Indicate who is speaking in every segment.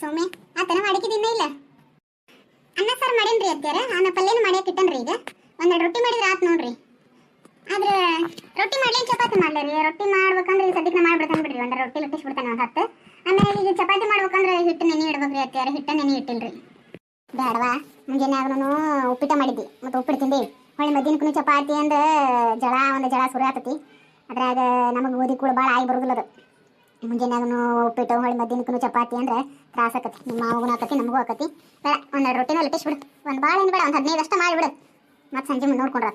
Speaker 1: ಸೌಮ್ಯ ಆತನ ಮಾಡಿಕಿದಿನ್ನ ಇಲ್ಲ. ಅನ್ನ ಸಾರು ಮಾಡೇನ್ರಿ ಅತ್ಯಾರ ಅನ್ನ ಪಲ್ಯನ ಮಾಡ್ಯಾಕ ಇಟ್ಟನ್ರಿ ಈಗ. ಒಂದೆರಡು ರೊಟ್ಟಿ ಮಾಡಿದ್ರೆ ಆತ್ ನೋಡ್ರಿ. ಆದ್ರೆ ರೊಟ್ಟಿ ಮಾಡ್ಲಿ ಚಪಾತಿ ಮಾಡ್ಲಿ ರೊಟ್ಟಿ ಮಾಡ್ಬೇಕಂದ್ರೆ ಸದ್ಯಕ್ಕೆ ಮಾಡ್ಬಿಡ್ತಾನೆ ಬಿಡ್ರಿ. ಒಂದೆರಡು ರೊಟ್ಟಿ ಲಟ್ಟಿಸ್ಬಿಡ್ತಾನೆ ಒಂದ್ ಹತ್ತು. ಆಮೇಲೆ ಈಗ ಚಪಾತಿ ಮಾಡ್ಬೇಕಂದ್ರೆ ಹಿಟ್ಟು ನೆನೆ ಇಡ್ಬೇಕ್ರಿ ಅತ್ಯಾರ ಹಿಟ್ಟ ನೆನೆ ಇಟ್ಟಿಲ್ರಿ. ಬೇಡವಾ ಮುಂಜಾನೆ ಆಗನು ಉಪ್ಪಿಟ ಮಾಡಿದ್ದಿ. ಮತ್ತೆ ಉಪ್ಪಿಟ್ಟು ತಿಂದಿ. ಹೊಳೆ ಮಧ್ಯಾಹ್ನಕ್ಕೂ ಚಪಾತಿ ಅಂದ ಜಳ, ಒಂದು ಜಳ ಸುರಿ ಆತತಿ ಅದ್ರಾಗ ನಮಗೆ ಓದಿ ಕೂಡ ಭಾಳ ಆಗಿ ಬರುದಿಲ್ಲ ಅದು. ಮುಂಜಾನೆ ಉಪ್ಪಿಟ್ಟು, ಹೋಳಿ ಮಧ್ಯಾಹ್ನಕ್ಕೂ ಚಪಾತಿ ಅಂದ್ರೆ ತ್ರಾಸ ಆಕತಿ. ನಿಮ್ಮ ಮಾವಗೂ ಆಕತಿ, ನಮಗೂ ಆಕತಿ. ಬೇಡ ಒಂದೆರಡು ರೊಟ್ಟಿನ ಲಟ್ಟಿಸ್ಬಿಡು ಒಂದು ಭಾಳ ಏನು ಬೇಡ, ಒಂದು ಹದಿನೈದು ಅಷ್ಟ ಮಾಡಿಬಿಡು ಮತ್ತೆ ಸಂಜೆ ಮುಂದೆ ನೋಡ್ಕೊಂಡ್ರ.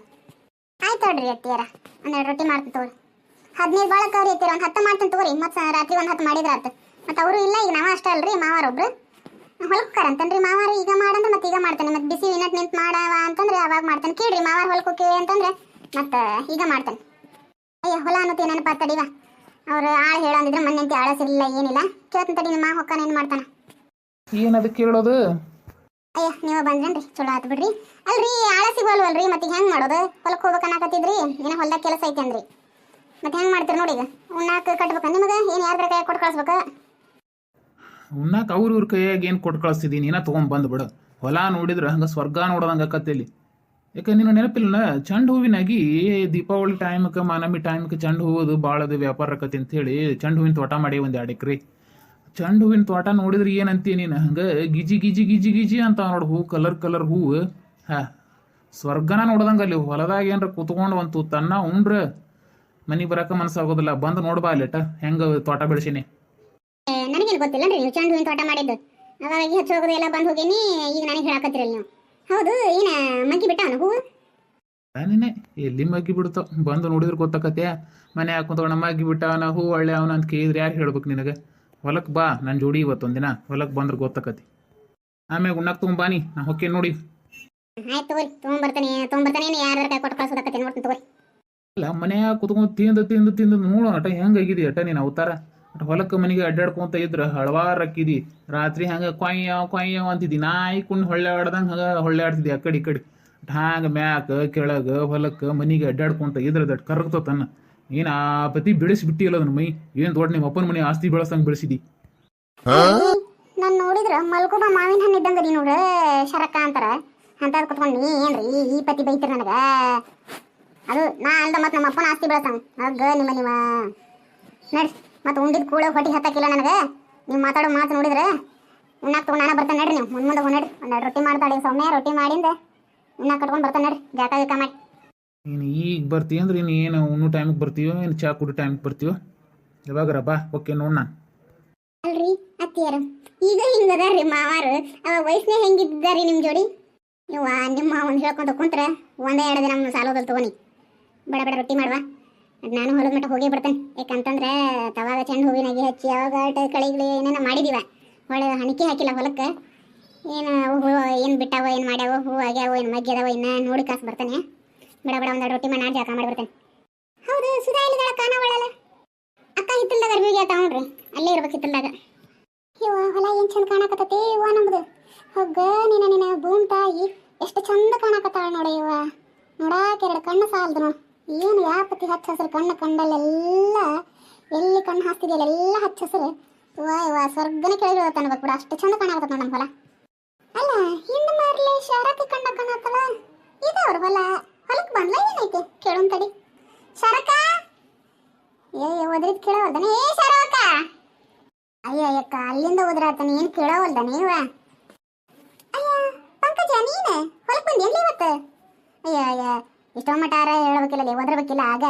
Speaker 1: ಆಯ್ತು ನೋಡ್ರಿ ಅತ್ತಿಯರ. ಒಂದೆರಡು ರೊಟ್ಟಿ ಮಾಡ್ತೀನಿ ತಗೋರಿ ಹದಿನೈದು ಭಾಳ ಕವ್ರಿ ಅತ್ತಿಯರ, ಒಂದು ಹತ್ತು ಮಾಡ್ತೀನಿ ತಗೋರಿ. ಮತ್ತೆ ರಾತ್ರಿ ಒಂದು ಹತ್ತು ಮಾಡಿದ್ರೆ ಆಯ್ತು ಮತ್ತೆ ಅವರು ಇಲ್ಲ, ಈಗ ನಾವ ಅಷ್ಟೇ ಅಲ್ರಿ ಮಾವಾರೊಬ್ರು ಹೊಲಕ್ಕೆ ಅಂತನ್ರಿ ಮಾವಾರ, ಈಗ ಮಾಡಂದ್ರೆ ಮತ್ತೆ ಈಗ ಮಾಡ್ತಾನೆ. ಮತ್ತೆ ಬಿಸಿ ವಿನಟ್ ನಿಂತು ಮಾಡವ ಅಂತಂದ್ರೆ ಅವಾಗ ಮಾಡ್ತಾನೆ. ಕೇಳ್ರಿ ಮಾವಾರ ಹೊಲಕ್ಕೆ ಅಂತಂದ್ರೆ, ಮತ್ತೆ ಈಗ ಮಾಡ್ತಾನೆ. ಅಯ್ಯ, ಹೊಲ ಅನ್ನೋತಿ ಪಾ ತಡಿವ? ಅವ್ರು ಆಳು ಹೇಳಂದಿದ್ರೆ ಮೊನ್ನೆ ಅಂತ ಆಳಸಿರ್ಲಿಲ್ಲ ಏನಿಲ್ಲ. ಕೇಳ್ತಾನೆ ತಡಿ ನಿಮ್ಮ ಹೊಕ್ಕನ ಏನು ಮಾಡ್ತಾನ?
Speaker 2: ಅದಕ್ಕೆ ಕೇಳೋದು?
Speaker 1: ಅಯ್ಯ ನೀವು ಬಂದ್ರೇನ್ರಿ? ಚಲೋ ಆತು ಬಿಡ್ರಿ. ಅಲ್ರಿ ಆಳ ಸಿಗೋಲ್ವಲ್ರಿ ಮತ್ತೆ ಹೆಂಗ್ ಮಾಡೋದು? ಹೊಲಕ್ಕೆ ಹೋಗ್ಬೇಕು ಅನ್ನಕತ್ತಿದ್ರಿ ಏನ ಹೊಲ್ದಾಗ ಕೆಲಸ ಐತೆ ಅಂದ್ರಿ. ಮತ್ತೆ ಹೆಂಗ್ ಮಾಡ್ತೀರಿ ನೋಡಿ ಈಗ? ಉಣ್ಣಾಕ ಕಟ್ಬೇಕ ನಿಮಗೆ? ಏನು ಯಾರ ಕೈ ಕೊಟ್ಟು ಕಳ್ಸ್ಬೇಕು?
Speaker 2: ಉಣ್ಣಾಕ ಅವ್ರ ಇವ್ರ ಕೈಯಾಗ ಏನು ಕೊಟ್ಟು ಕಳಿಸ್ತಿದ್ದೀನಿ ತಗೊಂಡ್ ಬಂದ್ ಬಿಡು. ಹೊಲ ನೋಡಿದ್ರೆ ಹಂಗೆ ಸ್ವರ್ಗ ನೋಡೋದಂಗೆ ಆಕತ್ತೇಲಿ ಯಾಕೆ ನಿನ್ನ ನೆನಪಿಲ್ಲ ಚಂಡು ಹೂವಿನಾಗಿ ದೀಪಾವಳಿ ಟೈಮ್ಕ ಮಾನಮಿ ಟೈಮ್ಗೆ ಹೂವದು ಭಾಳ ಅದು ವ್ಯಾಪಾರ ಆಕತಿ ಅಂತೇಳಿ ಚಂಡು ಹೂವಿನ ತೋಟ ಮಾಡಿ ಒಂದು ಎರಡು ಎಕ್ರೆ. ಚಂಡ ಹೂವಿನ ತೋಟ ನೋಡಿದ್ರೆ ಏನಂತೀಯ ನೀನು? ಹಂಗೆ ಗಿಜಿ ಗಿಜಿ ಗಿಜಿ ಗಿಜಿ ಅಂತ ನೋಡು ಹೂ ಕಲರ್ ಕಲರ್ ಹೂವು ಹಾ. ಸ್ವರ್ಗನ ನೋಡ್ದಂಗೆ ಅಲ್ಲಿ ಹೊಲದಾಗ ಏನರ ಕೂತ್ಕೊಂಡು ಒಂದು ತನ್ನ ಉಂಡ್ರ ಮನೆಗೆ ಬರಕ್ಕೆ ಮನಸ್ಸಾಗೋದಿಲ್ಲ ಬಂದು ನೋಡ್ಬಾ ಅಲ್ಲಿಟ ಹೆಂಗೆ ತೋಟ ಬೆಳೆಸಿನಿ?
Speaker 1: ನನಗೆ ನನಗೇನು ಗೊತ್ತಿಲ್ಲ ಚಂಡು ಹೂವಿನ ತೋಟ ಮಾಡಿದ್ದು. ಅವಾಗ ಹಚ್ಚಿ ಹೋಗೋದು ಎಲ್ಲ ಬಂದು ಹೋಗೇನಿ. ಈಗ ನನಗೆ ಹೇಳಕತ್ತಿರಲ್ಲ ನೀವು. ಹೌದು ಏನ ಮಗ್ಗಿ ಅವನು ಹೂವು?
Speaker 2: ನಾನೇನೆ ಎಲ್ಲಿ ಮಗ್ಗಿ ಬಿಡ್ತಾವ ಬಂದು ನೋಡಿದ್ರೆ ಗೊತ್ತಾಕತ್ತೆ ಮನೆ ಹಾಕೊಂತವಣ ಮಗ್ಗಿ ಬಿಟ್ಟ ಅವನ ಹೂ ಒಳ್ಳೆ ಅವನ ಅಂತ ಕೇಳಿದ್ರೆ ಯಾರು ಹೇಳ್ಬೇಕು ನಿನಗೆ? ಹೊಲಕ್ ಬಾ ನನ್ನ ಜೋಡಿ ಇವತ್ತೊಂದಿನ. ಹೊಲಕ್ ಬಂದ್ರೆ ಗೊತ್ತಾಕತಿ ಆಮೇಲೆ ಉಣ್ಣಕ್ಕೆ ತೊಗೊಂಬಾನಿ ನಾ ಹೊಕ್ಕೆ ನೋಡಿ.
Speaker 1: ಆಯ್ತು ತಗೋರಿ ತೊಗೊಂಬರ್ತಾನೆ ತೊಗೊಂಬರ್ತಾನೆ ಯಾರ ಕೈ ಕೊಟ್ಟು ಕಳ್ಸೋದಕ್ಕತ್ತೆ ನೋಡ್ತೀನಿ ತಗೋರಿ.
Speaker 2: ಇಲ್ಲ ಮನ್ಯಾಗ ಕುತ್ಕೊಂಡು ತಿಂದು ತಿಂದು ತಿಂದು ನೋಡು ಅಟ ಹೆಂಗಾಗಿದೆ ಅಟ ನೀನು ಅವತಾರ? ಅಟ ಹೊಲಕ್ಕೆ ಮನೆಗೆ ಅಡ್ಡಾಡ್ಕೊಂತ ಇದ್ರ ಹಳವಾರು ಅಕ್ಕಿದಿ. ರಾತ್ರಿ ಹಂಗೆ ಕೊಯ್ಯ ಕೊಯ್ಯ ಅಂತಿದ್ದಿ. ನಾಯಿ ಕುಂಡು ಹೊಳ್ಳೆ ಆಡ್ದಂಗೆ ಹಂಗೆ ಹೊಳ್ಳೆ ಆಡ್ತಿದ್ದಿ ಆ ಕಡೆ ಈ ಕಡೆ. ಹಾಂಗ ಮ್ಯಾಕ ಕೆಳಗೆ ಹೊಲಕ್ಕೆ ಮನೆಗೆ ಅಡ್ಡಾಡ್ಕೊಂತ ಇದ್ರ ದಟ್ ಕರಗ್ತ ತನ್ನ. ಏನು ಆ ಪತಿ ಬೆಳೆಸಿ ಬಿಟ್ಟಿಲ್ಲ ಅದನ್ನ ಮೈ? ಏನು ದೊಡ್ಡ ನಿಮ್ಮ ಅಪ್ಪನ ಮನೆ ಆಸ್ತಿ ಬೆಳೆಸಂಗೆ ಬೆಳೆಸಿದಿ?
Speaker 1: ನಾನು ನೋಡಿದ್ರ ಮಲ್ಕೊಬ ಮಾವಿನ ಹಣ್ಣು ಇದ್ದಂಗ ನೋಡು ನೋಡ್ರ ಶರಕ ಅಂತಾರ. ಅಂತದ್ ಕುತ್ಕೊಂಡು ನೀ ಏನ್ರಿ ಈ ಪತಿ ಬೈತಿರ ನನಗ? ಅದು ನಾ ಅಲ್ದ ಮತ್ತೆ ನಮ್ಮ ಅಪ್ಪನ ಆಸ್ತಿ ಬೆಳೆಸಂಗ. ಅಗ್ಗ ನಿಮ್ಮ ನಿಮ್ಮ ನಡ್ರಿ ಮತ್ತೆ ಉಂಡಿದ ಕೂಡ ಹೊಟ್ಟಿ ಹತ್ತಕ್ಕಿಲ್ಲ ನನಗೆ. ನೀವು ಮಾತಾಡೋ ಮಾತು ನೋಡಿದ್ರೆ ಉಣ್ಣಾಕ್ ತೊಗೊಂಡು ನಾನು ಬರ್ತಾನೆ ನಡ್ರಿ ನೀವು. ಮುಂದೆ ಮುಂದೆ ಹೋಗ್ ನಡ್ರಿ. ಒಂದೆರಡು ರೊಟ್ಟಿ ಮಾಡ್ತಾಳೆ ಸೌಮ್ಯ ರೊಟ್ಟಿ ಮಾಡಿಂದ ಉಣ್ಣಾಕ್ ಕಟ್ಕೊಂಡು ಬರ್ತಾನೆ ನಡ್ರಿ. ಜಾಕ ಗಿಕ ಮಾಡಿ.
Speaker 2: ನೀನು ಈಗ ಬರ್ತೀಯ ಅಂದ್ರೆ ನೀನು ಏನು ಉಣ್ಣು ಟೈಮಿಗೆ ಬರ್ತೀಯೋ ಏನು ಚಾ ಕುಡಿ ಟೈಮಿಗೆ ಬರ್ತೀಯೋ? ಯಾವಾಗರ ಬಾ ಓಕೆ ನೋಡ್ ನಾನು.
Speaker 1: ಅಲ್ರಿ ಅತ್ತಿಯರು. ಈಗ ಹಿಂಗದಾರ್ರಿ ಮಾವಾರು? ಅವ ವಯಸ್ಸನೇ ಹೆಂಗಿದ್ದಾರಿ ನಿಮ್ಮ ಜೋಡಿ? ನೀವು ನಿಮ್ಮ ಒಂದು ಹೇಳ್ಕೊಂಡು ಕುಂತ್ರೆ ಒಂದೇ ಎರಡು ದಿನ ಸಾಲೋದಲ್ ತಗೋನಿ. ಬಡ ಬಡ ರೊಟ್ಟಿ ಮಾಡುವ. ನಾನು ಹೊಲದ ಮಟ್ಟ ಹೋಗಿ ಬಿಡ್ತೇನೆ. ಯಾಕಂತಂದ್ರೆ ತವಾಗ ಚೆಂಡು ಹೂವಿನಾಗಿ ಹಚ್ಚಿ ಯಾವಾಗ ಕಳಿಗಳು ಏನೇನ ಮಾಡಿದೀವ. ಹೊಳೆ ಹಣಿಕೆ ಹಾಕಿಲ್ಲ ಹೊಲಕ್ಕೆ. ಏನು ಹೂವು ಏನು ಬಿಟ್ಟಾವ, ಏನು ಮಾಡ್ಯಾವ, ಹೂ ಆಗ್ಯಾವ, ಏನು ಮಗ್ಗ್ಯದಾವ ಇನ್ನ ನೋಡಿ ಕಾಸು ಬರ್ತಾನೆ. ಬಡ ಬಡ ಒಂದು ರೊಟ್ಟಿ ಮಾಡಿ ನಾಡ್ ಜಾಕ ಮಾಡಿ ಬರ್ತೇನೆ ಹೌದು, ಸುಧಾ ಇಲ್ಲಿದ್ದಾಳ ಕಾಣವಳಲ್ಲ ಅಕ್ಕ ಹಿತ್ತಲ್ದಾಗ ಅರ್ಬಿಗೆ ಆತ ನೋಡ್ರಿ. ಅಲ್ಲೇ ಇರ್ಬೇಕು ಹಿತ್ತಲ್ದಾಗ. ಇವ ಹೊಲ ಏನು ಚಂದ ಕಾಣಕತ್ತತಿ ಇವ ನಮ್ದು ಹೊಗ್ಗ ನಿನ್ನ ನಿನ್ನ ಭೂಮಿ ತಾಯಿ ಎಷ್ಟು ಚಂದ ಕಾಣಕತ್ತಾಳ ನೋಡ ಇವ ನೋಡಾಕ ಎರಡು ಕಣ್ಣು ಸಾಲದು ನೋಡು ಏನು ಯಾಪತಿ ಹಚ್ಚ ಹಸಿರು ಕಣ್ಣು ಕಂಡಲ್ಲೆಲ್ಲ, ಎಲ್ಲಿ ಕಣ್ಣು ಹಾಸ್ತಿದೆಯಲ್ಲ ಎಲ್ಲ ಹಚ್ಚ ಹಸಿರು. ವಾ ವಾ ಸ್ವರ್ಗನ ಕೆಳಗೆ ಅನ್ಬೇಕು ಬಿಡ, ಅಷ್ಟು ಚಂದ ಕಾಣಕತ್ತ ನಮ್ಮ ಹೊಲ. ಅಲ್ಲ, ಹಿಂದೆ ಮಾರ್ಲಿ ಶರಕ್ಕೆ ಕಂಡ ಕಾಣತ್ತಲ್ಲ ಇದವ್ರ ಹೊಲ. ಹೊಲಕ್ಕೆ ಬಂದ್ಲ ಏನೈತೆ? ಕೇಳೋನ್ ತಡಿ. ಶರಕ? ಏ ಒದ್ರಿದ್ ಕೇಳವಲ್ದನೆ? ಏ, ಶರಕ! ಅಯ್ಯ, ಅಯ್ಯಕ್ಕ, ಅಲ್ಲಿಂದ ಹೋದ್ರಾತನ ಏನ್ ಕೇಳವಲ್ದನೆ ಇವ ಅಯ್ಯ, ಪಂಕಜ, ನೀನೆ? ಹೊಲಕ್ ಬಂದಿ ಎಲ್ಲಿ ಇವತ್ತು? ಅಯ್ಯ ಅಯ್ಯ ಇಷ್ಟೋ ಮಟಾರ ಹೇಳ್ಬೇಕಿಲ್ಲ ಓದಿರ್ಬೇಕಿಲ್ಲ ಆಗ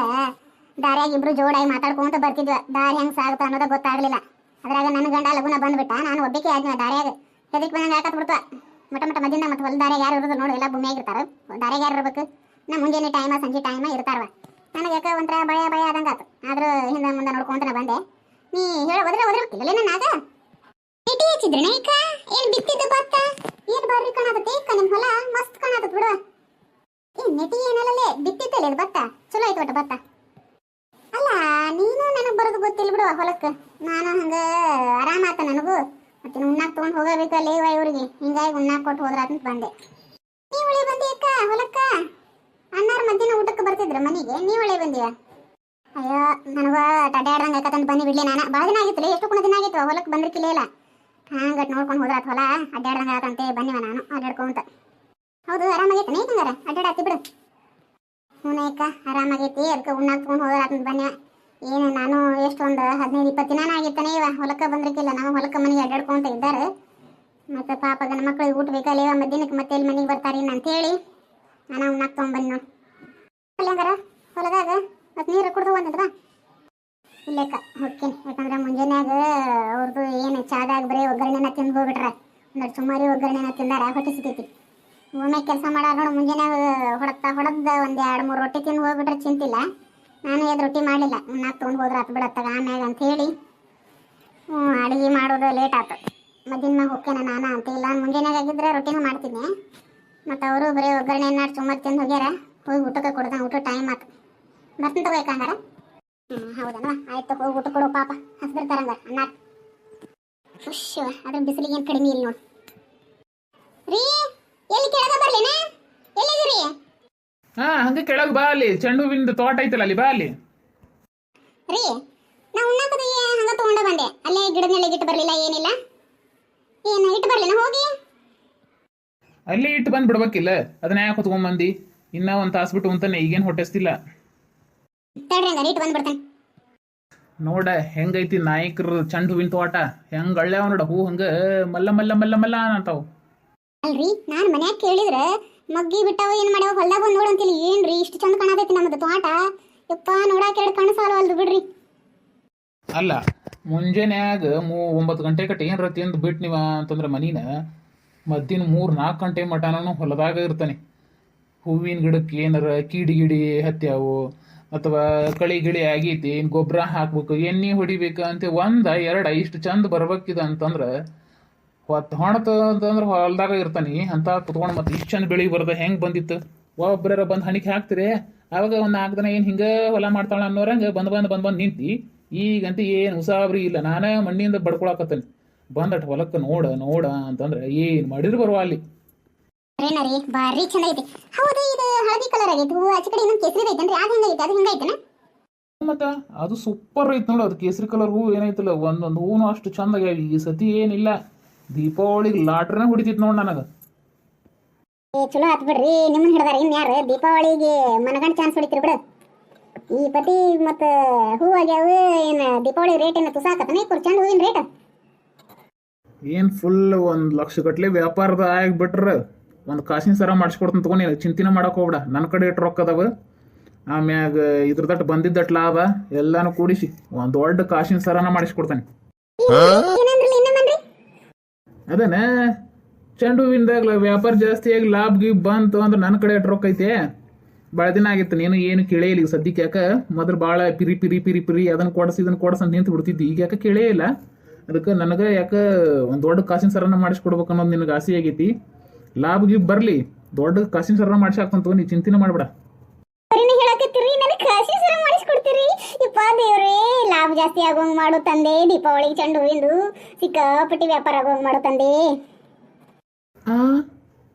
Speaker 1: ದಾರಿಯಾಗ ಇಬ್ರು ಜೋಡಾಗಿ ಮಾತಾಡ್ಕೊಂತ ಬರ್ತಿದ್ವ. ದಾರಿ ಹೆಂಗ್ ಸಾಗುತ್ತ ಅನ್ನೋದ ಗೊತ್ತಾಗ್ಲಿಲ್ಲ. ಅದ್ರಾಗ ನನ್ನ ಗಂಡ ಲಗುನ ಬಂದ್ಬಿಟ್ಟ. ನಾನು ಒಬ್ಬಕ್ಕೆ ಆದ್ನ ದಾರಿಯಾಗ. ಹೆದರಿಕ್ ಬಂದಂಗ ಹಾಕತ್ ಬಿಡ್ತ ಮಟ ಮಟ ಮದಿಂದ ಮತ್ತೆ ಹೊಲ ದಾರಿಯಾಗ ಯಾರು ಇರೋದು ನೋಡು, ಎಲ್ಲ ಭೂಮಿಯಾಗಿರ್ತಾರ. ದಾರಿಯಾಗ ಯಾರು ಇರ್ಬೇಕು? ನಾ ಮುಂಜಾನೆ ಟೈಮ ಸಂಜೆ ಟೈಮ ಇರ್ತಾರವ. ನನಗೆ ಯಾಕೆ ಒಂಥರ ಭಯ ಭಯ ಆದಂಗಾತು ಆದ್ರೂ ಹಿಂದೆ ಮುಂದೆ ನೋಡ್ಕೊಂತ ನಾ ಬಂದೆ. ನೀ ಹೇಳ, ಒದ್ರೆ ಒದ್ರಕ್ಕಿಲ್ಲ ನನ್ನ ಆಗ? ಇಟಿ ಹಚ್ಚಿದ್ರೆ ಈಗ ಏನ್ ಬಿತ್ತಿದ್ದು ಭತ್ತ ಏನ್ ಬಾರಿ ಕಣ ಈಗ ನಿಮ್ ಹೊಲ, ಮಸ್ತ್ ಕಾಣತತ್ ಬಿಡು. ಏನ್ ನೆಟಿ ಏನಲ್ಲೇ ಬಿತ್ತಿದ್ದಲ್ಲ ಇದು ಭತ್ತ? ಚಲೋ ಆಯ್ತು ಒಟ್ಟು ಭತ್ತ. ಅಲ್ಲ, ನೀನು ನನಗೆ ಬರೋದು ಗೊತ್ತಿಲ್ಲ ಬಿಡು ಹೊಲಕ್ಕೆ ನಾನು ಹಂಗ ಆರಾಮ ಆತ ನನಗೂ. ಮತ್ತೆ ಉಣ್ಣಾಕ್ ತಗೊಂಡ್ ಹೋಗಬೇಕಲ್ಲ ಇವ ಇವ್ರಿಗೆ ಹಿಂಗಾಗಿ ಉಣ್ಣಾಕ್ ಕೊಟ್ಟು ಹೋದ್ರಾತಂತ ಬಂದೆ. ನೀ ಒಳ್ಳೆ ಬಂದಿ ಅಕ್ಕ, ಹೊಲಕ್ಕ? ಅಣ್ಣಾರ್ ಮಧ್ಯಾಹ್ನ ಊಟಕ್ಕೆ ಬರ್ತಿದ್ರು ಮನೆಗೆ. ನೀ ಒಳ್ಳೆ ಬಂದಿಯ? ಅಯ್ಯೋ, ನನಗ ತಡ್ಯಾಡ್ದಂಗೆ ಆಕತ್ತಂತ ಬನ್ನಿ ಬಿಡ್ಲಿ ನಾನು. ಭಾಳ ದಿನ ಆಗಿತ್ತು ಎಷ್ಟು ಕುಣ ದಿನ ಆಗಿತ್ತು. ಹೊಲಕ್ಕೆ ಬಂದಿರ್ಕಿಲ್ಲ ಹಂಗಟ್ ನೋಡ್ಕೊಂಡು ಹೋದ್ರ ಹೊಲ. ಅಡ್ಡಾಡ್ದಂಗೆ ಆತಂತೆ ಬನ್ನಿವ ನಾನು. ಅಡ್ಡಾಡ್ಕೊಂತ. ಹೌದು, ಆರಾಮಾಗೈತೆ. ನೀ ಹಂಗಾರ ಅಡ್ಡಾಡತ್ತಿ ಬಿಡು. ಹ್ಞೂ ಅಕ್ಕ ಆರಾಮಾಗೈತಿ. ಅದಕ್ಕೆ ಉಣ್ಣಾಕ್ ತೊಗೊಂಡು ಅದನ್ನ ಬನ್ನಿ ಏನು, ನಾನು ಎಷ್ಟೊಂದು ಹದಿನೈದು, ಇಪ್ಪತ್ತು ದಿನ ಆಗಿತ್ತಾನೆ ಇವ. ಹೊಲಕ್ಕೆ ಬಂದ್ರಿಕಿಲ್ಲ. ನಾವು ಹೊಲಕ್ಕೆ ಮನೆಗೆ ಅಡ್ಡಾಡ್ಕೊಂತ ಇದ್ದಾರೆ. ಮತ್ತು ಪಾಪ ಗಂಡ ಮಕ್ಳಿಗೆ ಊಟ ಬೇಕಲ್ಲ ಇವ. ಮಧ್ಯಾಹ್ನಕ್ಕೆ ಮತ್ತೆ ಎಲ್ಲಿ ಮನೆಗೆ ಬರ್ತಾರೆ ಅಂತೇಳಿ ನಾನು ಉಣ್ಣಾಕ್ ತೊಗೊಂಬಂದು ನೋಡಿ. ಅಲ್ಲಿ ಹಂಗಾರ? ಹೊಲದಾಗ? ಮತ್ತು ನೀರು ಕುಡ್ದು ಬಂದದ್ವಾ ಇಲ್ಲಕ್ಕ ಹೋಗ್ತೀನಿ ಯಾಕಂದ್ರೆ ಮುಂಜಾನೆಯಾಗ ಅವ್ರದ್ದು ಏನು ಚಾದಾಗ ಬರೀ ಒಗ್ಗರಣೆನ ತಿಂದು ಹೋಗ್ಬಿಟ್ರೆ. ಅಂದ್ರೆ ಸುಮಾರಿ ಒಗ್ಗರಣೆನ ತಿಂದಾರ ಹೊಟ್ಟೆ ಸಿಕ್ಕೈತಿ ಒಮ್ಮೆ ಕೆಲಸ ಮಾಡಾರ ನೋಡು ಮುಂಜಾನೆ ಹೊಡತ್ತ ಹೊಡೆದ ಒಂದು ಎರಡು ಮೂರು ರೊಟ್ಟಿ ತಿಂದು ಹೋಗ್ಬಿಟ್ರೆ ಚಿಂತಿಲ್ಲ. ನಾನು ಎದ್ದು ರೊಟ್ಟಿ ಮಾಡಲಿಲ್ಲ. ಉಣ್ಣಾಕ್ ತೊಗೊಂಡು ಹೋದ್ರೆ ಹತ್ತು ಬಿಡತ್ತಾಗ ಆಮ್ಯಾಗ ಅಂತ ಹೇಳಿ. ಹ್ಞೂ ಅಡುಗೆ ಮಾಡೋದು ಲೇಟ್ ಆಯ್ತು ಮಧ್ಯಾಹ್ನ ಹೋಗ್ತೇನೆ ನಾನು ಅಂತ. ಇಲ್ಲ ಮುಂಜಾನ್ಯಾಗ ಆಗಿದ್ರೆ ರೊಟ್ಟಿನೂ ಮಾಡ್ತೀನಿ. ಮತ್ತು ಅವರು ಬರೀ ಒಗ್ಗರಣೆ ಏನಾರು ಸುಮಾರು ತಿಂದು ಹೋಗ್ಯಾರ. ಹೋಗಿ ಊಟಕ್ಕೆ ಕೊಡ್ದ ಊಟ ಟೈಮ್ ಆಯ್ತು ಬರ್ತೀನಿ ತಗೋಬೇಕಂಗಾರ ಹ್ಞೂ ಹೌದಲ್ವಾ ಆಯ್ತು, ಹೋಗಿ ಊಟ ಕೊಡು ಪಾಪ. ಹಸ್ದಿರ್ತಾರಂಗ ಅನ್ನ. ಖುಷ್ ಅದ್ರ ಬಿಸಿಲಿಗೆ ಏನು ಕಡಿಮೆ ಇಲ್ಲ ನೋಡಿ. ರೀ! ಎಲ್ಲಿ ಕೆಳಗೆ ಬರ್ಲೇನ? ಎಲ್ಲಿದ್ದೀರಿ?
Speaker 2: ಹಾ ಹಂಗೆ ಕೆಳಗೆ ಬಾ ಅಲ್ಲಿ. ಚೆಂಡು ಹೂವಿಂದ ತೋಟ ಐತಲ್ಲ ಅಲ್ಲಿ ಬಾ ಅಲ್ಲಿ.
Speaker 1: ರೀ ನಾ ಉಣ್ಣಾಕದ ಹಂಗ ತಗೊಂಡ ಬಂದೆ. ಅಲ್ಲೇ ಗಿಡದ ಮೇಲೆ ಇಟ್ಟು ಬರಲಿಲ್ಲ ಏನಿಲ್ಲ. ಏನು ಇಟ್ಟು ಬರ್ಲಿನ ಹೋಗಿ.
Speaker 2: ಅಲ್ಲಿ ಇಟ್ಟು ಬಂದು ಬಿಡ್ಬೇಕಿಲ್ಲ. ಅದನ್ನ ಯಾಕೆ ಹೊತ್ಕೊಂಡ್ ಇನ್ನ ಒಂದು ತಾಸ್ ಬಿಟ್ಟು ಅಂತಾನೆ ಈಗೇನು ಹೊಟ್ಟೆಸ್ತಿಲ್ಲ.
Speaker 1: ತಡ್ರಿ ಹಂಗಾರೆ ಇಟ್ಟು ಬಂದ್ಬಿಡ್ತೇನೆ
Speaker 2: ನೋಡ ಹೆಂಗೈತಿ ನಾಯಕರ ಚೆಂಡು ಹೂವಿನ ತೋಟ. ಹೆಂಗ್ ಅಳ್ಳ್ಯಾವ ನೋಡ ಹೂ ಹಂಗ ಮಲ್ಲ ಮಲ್ಲ ಮಲ್ಲ ಮಲ್ಲ ಅಂತಾವ.
Speaker 1: ಅಲ್ರಿ? ನಾನು ಮನ್ಯಾಗ ಕೇಳಿದ್ರೆ, ಮಗ್ಗಿ ಬಿಟ್ಟಾವ, ಏನು ಮಾಡ್ಯಾವ, ಹೊಲ್ದಾಗ ಬಂದು ನೋಡಂತಿಲ್ಲ ಏನ್ರಿ, ಇಷ್ಟು ಚಂದ ಕಾಣತೈತಿ ನಮ್ದು ತೋಟ. ಯಪ್ಪ, ನೋಡಾಕ ಎರಡು ಕಣ್ಣು ಸಾಲವಲ್ದು ಬಿಡ್ರಿ.
Speaker 2: ಅಲ್ಲ, ಮುಂಜಾನ್ಯಾಗ ಮೂ ಒಂಬತ್ತು ಗಂಟೆ ಕಟ್ಟ ಏನ್ರ ತಿಂದು ಬಿಟ್ ನೀವ ಅಂತಂದ್ರೆ ಮನೀನ, ಮದ್ದಿನ ಮೂರು ನಾಲ್ಕು ಗಂಟೆ ಮಟನೂ ಹೊಲದಾಗ ಇರ್ತಾನೆ. ಹೂವಿನ ಗಿಡಕ್ಕೆ ಏನಾರ ಕೀಡಿ ಗಿಡಿ ಹತ್ಯಾವು, ಅಥವಾ ಕಳಿ ಗಿಳಿ ಆಗೈತಿ ಗೊಬ್ಬರ ಹಾಕ್ಬೇಕು, ಎಣ್ಣೆ ಹೊಡಿಬೇಕು ಅಂತ ಒಂದ, ಎರಡ ಇಷ್ಟು ಚಂದ ಬರ್ಬೇಕಿದ ಅಂತಂದ್ರೆ ಹೊತ್ತು ಹೊಣತ ಅಂತಂದ್ರೆ ಹೊಲ್ದಾಗ ಇರ್ತಾನೆ ಅಂತ ಕುತ್ಕೊಂಡು ಮತ್ತೆ ಇಷ್ಟು ಚಂದ ಬೆಳಿ ಬರ್ದ ಹೆಂಗೆ ಬಂದಿತ್ತು? ಒಬ್ಬರ ಬಂದು ಹಣಿಕೆ ಹಾಕ್ತಿರಿ ಅವಾಗ ಒಂದು ನಾಲ್ಕು ದಿನ ಏನು ಹಿಂಗೆ ಹೊಲ ಮಾಡ್ತಾಳ ಅನ್ನೋರಂಗೆ ಬಂದು ಬಂದು ಬಂದು ಬಂದು ನಿಂತಿ ಈಗಂತ ಏನು ಉಸಾಬ್ರಿ ಇಲ್ಲ ನಾನೇ ಮಣ್ಣಿಂದ ಬಡ್ಕೊಳಕತ್ತೇನೆ. ಬಂದಟ್ ಹೊಲಕ್ಕೆ ನೋಡ ನೋಡ ಅಂತಂದ್ರೆ ಏನು ಮಾಡಿದ್ರು ಬರುವ ಅಲ್ಲಿ.
Speaker 1: ರೀ ಭಾರಿ ಚಂದ ಹೌದು ಇದು ಹಳದಿ ಕಲರ್ ಆಗೈತಿ. ಹೂ ಆಚೆ ಕಡೆ ಇನ್ನೊಂದು ಕೇಸರಿ ಐತನ್ರಿ ಅದು ಹೆಂಗೈತಿ ಅದು ಹೆಂಗೈತನ
Speaker 2: ಮತ್ತ ಅದು ಸೂಪರ್ ಐತ್ ನೋಡು ಅದು ಕೇಸರಿ ಕಲರ್ ಹೂ ಏನೈತಲ್ಲ ಒಂದೊಂದು ಹೂನು ಅಷ್ಟು ಚಂದಾಗಿ ಈ ಸತಿ ಏನಿಲ್ಲ. ದೀಪಾವಳಿಗೆ ಲಾಟ್ರಿನ ಹೊಡಿತಿತ್ತು ನೋಡ್ ನನಗೆ.
Speaker 1: ಏ ಚಲೋ ಆತ್ ಬಿಡ್ರಿ ನಿಮ್ಮನ್ನ ಹಿಡ್ದಾರ ಇನ್ಯಾರು ದೀಪಾವಳಿಗೆ ಮನಗಂಡ್ ಚಾನ್ಸ್ ಹೊಡಿತೀರಿ ಬಿಡು. ಈ ಪತಿ ಮತ್ತ ಹೂ ಆಗ್ಯಾವ ಏನ ದೀಪಾವಳಿ ರೇಟ್ ಏನ ತುಸಾಕತನ ಈ ಚಂದ ಹೂವಿನ ರೇಟ್
Speaker 2: ಏನು ಫುಲ್ ಒಂದು ಲಕ್ಷ ಗಟ್ಲೆ ವ್ಯಾಪಾರದ ಆಗ್ಬಿಟ್ರೆ ಒಂದು ಕಾಸಿನ ಸರ ಮಾಡಿಸ್ಕೊಡ್ತೀನಿ ತಗೊಂಡು ಚಿಂತಿನ ಮಾಡಕ್ ಹೋಗ್ಬೇಡ. ನನ್ನ ಕಡೆ ಇಟ್ಟು ರೊಕ್ಕ ಅದಾವ. ಆಮ್ಯಾಗ ಇದ್ರದಟ್ಟು ಬಂದಿದ್ದಟ್ ಲಾಭ ಎಲ್ಲಾನು ಕೂಡಿಸಿ ಒಂದು ದೊಡ್ಡ ಕಾಸಿನ ಸರನ ಮಾಡಿಸ್ಕೊಡ್ತಾನೆ. ಅದೇನ ಚೆಂಡು ಹೂವಿಂದಾಗ ವ್ಯಾಪಾರ ಜಾಸ್ತಿ ಆಗಿ ಲಾಭ ಗೀಬ್ ಬಂತು ಅಂದ್ರೆ ನನ್ನ ಕಡೆ ರೊಕ್ಕ ಐತೆ? ಭಾಳ ದಿನ ಆಗಿತ್ತು, ನೀನು ಏನು ಕೇಳೇ ಇಲ್ಲ ಸದ್ಯಕ್ಕೆ ಯಾಕೆ? ಮೊದಲು ಭಾಳ ಪಿರಿ ಪಿರಿ ಪಿರಿ ಪಿರಿ, ಅದನ್ನು ಕೊಡಿಸಿ, ಇದನ್ನು ಕೊಡಿಸ್ ಅಂತ ನಿಂತು ಬಿಡ್ತಿದ್ದಿ. ಈಗ ಯಾಕೆ ಕೇಳೇ ಇಲ್ಲ? ಅದಕ್ಕೆ ನನಗೆ ಯಾಕೆ ಒಂದು ದೊಡ್ಡ ಕಾಸಿನ ಸರನ ಮಾಡಿಸ್ಕೊಡ್ಬೇಕು ಅನ್ನೋದು ನಿನಗೆ ಆಸೆ ಆಗೈತಿ. ಲಾಭ ಗೀಬ್ ಬರಲಿ, ದೊಡ್ಡ ಕಾಸಿನ ಸರನ ಮಾಡಿಸಿ ಹಾಕ್ತಂತ ನೀ ಚಿಂತೆ ಮಾಡ್ಬೇಡ
Speaker 1: ಬರೀನೇ ಹೇಳಕತ್ತೀರಿ ನನಗೆ ಕಾಶಿ ಸರ ಮಾಡಿಸ್ಕೊಡ್ತೀರಿ ಯಪ್ಪ ದೇವ್ರೇ ಲಾಭ ಜಾಸ್ತಿ ಆಗೋಂಗ್ ಮಾಡು ತಂದೆ. ದೀಪಾವಳಿಗೆ ಚೆಂಡು ಹೂವಿಂದು ಸಿಕ್ಕಾಪಟ್ಟಿ ವ್ಯಾಪಾರ ಆಗೋಂಗ್ ಮಾಡು ತಂದೆ.
Speaker 2: ಆ?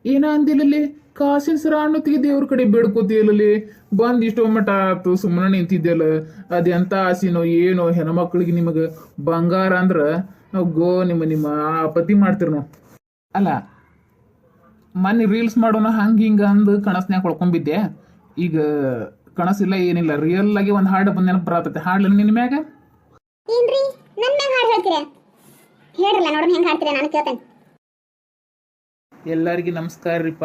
Speaker 2: ಏನ ಅಂದಿಲ್ಲಲ್ಲಿ ಕಾಸಿನ ಸರ ಅನ್ನೋತ್ತಿಗೆ ದೇವ್ರ ಕಡೆ ಬೇಡ್ಕೋತಿಯಲ್ಲಲ್ಲಿ ಬಂದ್ ಇಷ್ಟೋ ಮಟ ಆತು ಸುಮ್ಮನೆ ನಿಂತಿದ್ದೆಲ್ಲ ಅದೆಂತ ಆಸಿನೋ ಏನೋ ಹೆಣ್ಮಕ್ಳಿಗೆ ನಿಮಗೆ ಬಂಗಾರ ಅಂದ್ರ ಗೋ ನಿಮ್ಮ ನಿಮ್ಮ ಆಪತಿ ಮಾಡ್ತೀರಿ ನಾವು ಅಲ್ಲ, ಮೊನ್ನೆ ರೀಲ್ಸ್ ಮಾಡೋಣ ಹಂಗೆ ಹಿಂಗೆ ಅಂದು ಕಣಸ್ನ್ಯಾಗ ಕೊಳ್ಕೊಂಬಿದ್ದೆ. ಈಗ ಕನಸಿಲ್ಲ ಏನಿಲ್ಲ. ರಿಯಲ್ ಆಗಿ ಒಂದು ಹಾಡು ಬಂದೇನಪ್ಪ ಬರತೈತೆ. ಹಾಡ್ಲ ನಿನ್ನ ಮ್ಯಾಗ?
Speaker 1: ಏನ್ರಿ? ನನ್ನ ಮ್ಯಾಗ ಹಾಡು ಹೇಳ್ತೀರಾ? ಹೇಳ್ರಲ್ಲ ನೋಡೋಣ ಹೆಂಗ್ ಹಾಡ್ತೀರಾ ನಾನು ಕೇಳ್ತೇನೆ.
Speaker 2: ಎಲ್ಲರಿಗೂ ನಮಸ್ಕಾರ ರೀಪ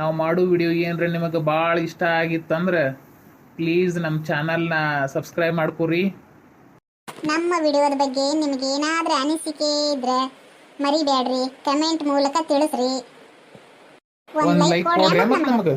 Speaker 2: ನಾವು ಮಾಡೋ ವಿಡಿಯೋ ಏನ್ರ ನಿಮಗೆ ಭಾಳ ಇಷ್ಟ ಆಗಿತ್ತಂದ್ರೆ ಪ್ಲೀಸ್ ನಮ್ಮ ಚಾನಲ್ನ ಸಬ್ಸ್ಕ್ರೈಬ್ ಮಾಡ್ಕೊರಿ.
Speaker 1: ನಮ್ಮ ವಿಡಿಯೋದ ಬಗ್ಗೆ ನಿಮಗೆ ಏನಾದರೂ ಅನಿಸಿಕೆ ಇದ್ರೆ ಮರಿಬೇಡ್ರಿ ಕಮೆಂಟ್ ಮೂಲಕ ತಿಳಿಸ್ರಿ.
Speaker 2: ಒಂದು ಲೈಕ್
Speaker 1: ಕೊಡ್ರಿ
Speaker 2: ಮತ್ತೆ ನಮಗೆ.